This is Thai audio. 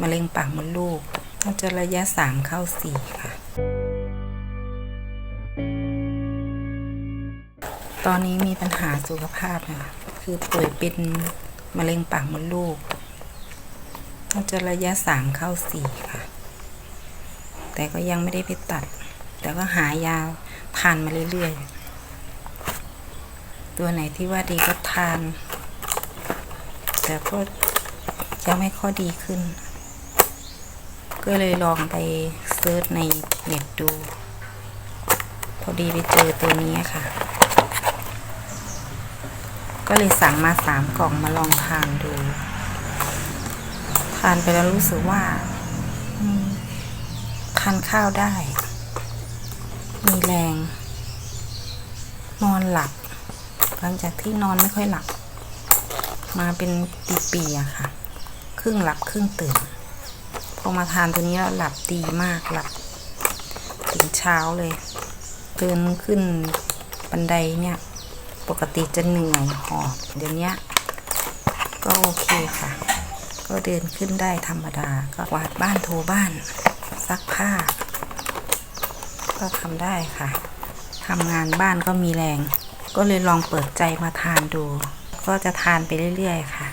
มะเร็งปากมดลูกก็จะระยะสามเข้าสี่ค่ะ ตอนนี้มีปัญหาสุขภาพค่ะ คือป่วยเป็นมะเร็งปากมดลูกก็จะระยะสามเข้าสี่ค่ะ แต่ก็ยังไม่ได้ไปตัด แต่ก็หายาทานมาเรื่อยๆ ตัวไหนที่ว่าดีก็ทาน แต่ก็ ยังไม่ค่อยดีขึ้น ก็เลยลองไปเซิร์ชในเน็ตดู พอดีไปเจอตัวนี้ค่ะ ก็เลยสั่งมาสามกล่องมาลองทานดู ทานไปแล้วรู้สึกว่าทานข้าวได้ มีแรง นอนหลับ หลังจากที่นอนไม่ค่อยหลับ มาเป็นปีๆอะค่ะ รึ่งหลับครึ่งตื่น พอมาทานตัวนี้แล้วหลับดีมากหลับ ถึงเช้าเลยเดินขึ้นบันไดเนี่ย ปกติจะเหนื่อยหอบเดี๋ยวนี้ก็โอเคค่ะ ก็เดินขึ้นได้ธรรมดา ก็วาดบ้านโทบ้าน ซักผ้า ก็ทำได้ค่ะทำงานบ้านก็มีแรง ก็เลยลองเปิดใจมาทานดู ก็จะทานไปเรื่อย ๆ ค่ะ